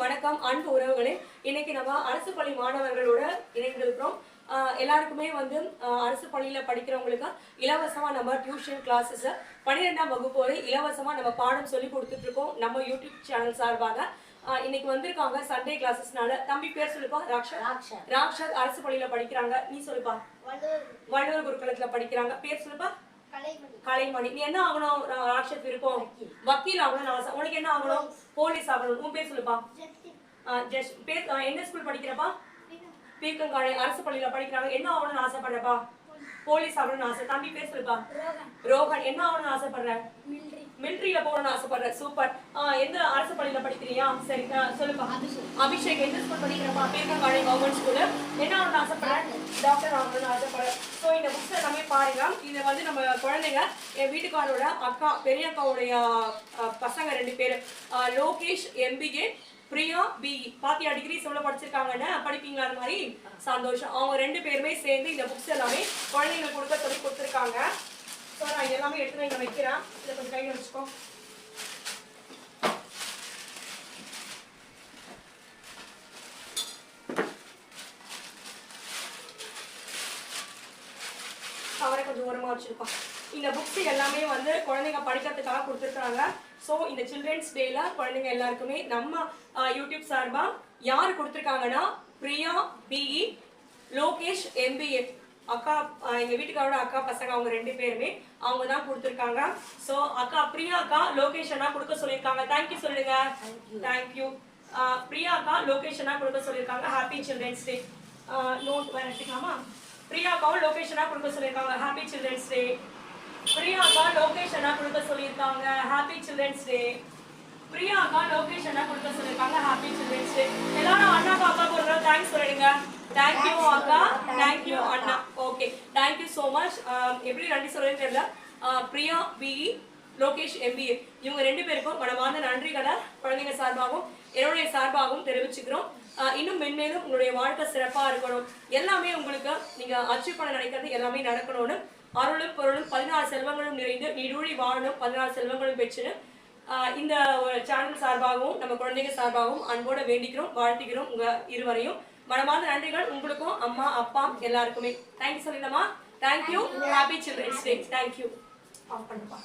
வணக்கம் அன்பு உறவுகளே. இன்னைக்கு நம்ம அரசு பள்ளி மாணவர்களோட இணைந்திருக்கிறோம். எல்லாருக்குமே வந்து அரசு பள்ளியில படிக்கிறவங்களுக்கு இலவசமா நம்ம டியூஷன் கிளாஸஸ் பன்னிரெண்டாம் வகுப்பு வரை இலவசமா நம்ம பாடம் சொல்லி கொடுத்துட்டு இருக்கோம். நம்ம யூடியூப் சேனல் சார்பாக. இன்னைக்கு வந்திருக்காங்க சண்டே கிளாஸஸ்னால தம்பி பேர் சொல்லுப்பா ராக்ஷா ராக்ஷா. ராக்ஷா அரசு பள்ளியில படிக்கிறாங்க. நீ சொல்லுப்பா. வள்ளுவர் வள்ளுவர் குருகுலத்துல படிக்கிறாங்க. பேர் சொல்லுப்பா. கலைமணி. நீ என்ன ஆகணும்? ராக்ஷத் விருப்பம் வக்கீல். ஆகணும். உனக்கு என்ன ஆகணும்? போலீஸ். ஆகணும். உன் பேர் சொல்லுப்பா. எந்த ஸ்கூல் படிக்கிறப்பா? பீர்க்கங்காடு. அரசு பள்ளியில படிக்கிறாங்க. என்ன ஆகணும்னு ஆசைப்படுறப்பா? போலீஸ். ஆகணும்னு ஆசை. தம்பி பேர் சொல்லுப்பா. ரோகன் ரோகன் என்ன ஆகணும்னு ஆசைப்படுற? மிலிட்ரியில போகணும்னு ஆசைப்படுற. சூப்பர் எந்த அரசு பள்ளியில படிக்கிறியா? சரி சொல்லுப்பா. அபிஷேக் எந்த ஸ்கூல் படிக்கிறப்பா? பீர்க்கங்காடு கவர்மெண்ட் ஸ்கூல் என்ன ஆகணும்னு ஆசைப்படுற? டாக்டர் ஆகணும்னு ஆசைப்படுற. ஸோ இந்த புக்ஸ் எல்லாமே பாருங்க. இதை வந்து நம்ம குழந்தைங்க என் வீட்டுக்காரோட அக்கா பெரிய அக்காவுடைய பசங்க ரெண்டு பேர். லோகேஷ் எம்பிஏ பிரியா பிஇ பாத்தியா டிகிரி சொல்ல படிச்சிருக்காங்கன்னு படிப்பீங்களா மாதிரி? சந்தோஷம். அவங்க ரெண்டு பேருமே சேர்ந்து இந்த புக்ஸ் எல்லாமே குழந்தைங்களுக்கு கொடுக்க சொல்லி கொடுத்துருக்காங்க. ஸோ நான் இது எல்லாமே எடுத்து இங்கே வைக்கிறேன். இதை கொஞ்சம் கையில் வச்சுக்கோ. கவரை கொஞ்சம் ஓரமாக வச்சுருக்கோம் இந்த புக்ஸ் எல்லாமே வந்து குழந்தைங்க படிக்கிறதுக்காக கொடுத்துருக்காங்க ஸோ இந்த சில்ட்ரன்ஸ் டேல குழந்தைங்க எல்லாருக்குமே நம்ம யூடியூப் சார்பா யார் கொடுத்துருக்காங்கன்னா பிரியா பிஇ லோகேஷ் எம்பிஏ அக்கா ஆஹ், எங்க வீட்டுக்காரோட அக்கா பசங்க அவங்க ரெண்டு பேருமே அவங்க தான் கொடுத்துருக்காங்க. ஸோ அக்கா பிரியா அக்கா அண்ணா கொடுக்க சொல்லியிருக்காங்க. தேங்க்யூ சொல்லுங்க. தேங்க்யூ பிரியா அக்கா லோகேஷ் அண்ணா கொடுக்க சொல்லியிருக்காங்க. ஹாப்பி சில்ட்ரன்ஸ் டே நோட் வேற எடுத்துக்கலாமா? பிரியாக்காவும் லொகேஷனா கொடுக்க சொல்லியிருக்காங்க. ஹாப்பி சில்ட்ரன்ஸ் டே பிரியாக்கா லொகேஷனா கொடுக்க சொல்லியிருக்காங்க. ஹாப்பி சில்ட்ரன்ஸ் டே பிரியாக்கா லொகேஷனா கொடுக்க சொல்லியிருக்காங்க. ஹாப்பி சில்ட்ரன்ஸ் டே எல்லாரும் அக்காவுக்கு ஒரு தடவை தேங்க்ஸ் சொல்லிடுங்க. தேங்க்யூ அக்கா. Thank you Anna okay thank you so much Um, எப்படி நன்றி சொல்றேன்னு தெரியல. பிரியா பிஇ லோகேஷ் எம்பிஏ இவங்க ரெண்டு பேருக்கும் மனமார்ந்த நன்றிகளை குழந்தைங்க சார்பாகவும் என்னுடைய சார்பாகவும் தெரிவிச்சுக்கிறோம். இன்னும் மென்மேலும் உங்களுடைய வாழ்க்கை சிறப்பா இருக்கணும். எல்லாமே உங்களுக்கு நீங்க அச்சீவ் பண்ண நினைக்கிறது எல்லாமே நடக்கணும்னு அருளும் பொருளும் பதினாறு செல்வங்களும் நிறைந்து நீடூழி வாழணும். பதினாறு செல்வங்களும் பெற்றுன்னு ஆஹ் இந்த ஒரு சேனல் சார்பாகவும் நம்ம குழந்தைங்க சார்பாகவும் அன்போட வேண்டிக்கிறோம் வாழ்த்துக்கிறோம் உங்க இருவரையும். மனமார்ந்த நன்றிகள் உங்களுக்கும் அம்மா அப்பா எல்லாருக்குமே. தேங்க்யூ சொல்லிடலாமா thank you happy childrens day thank you off பண்ணுப்பா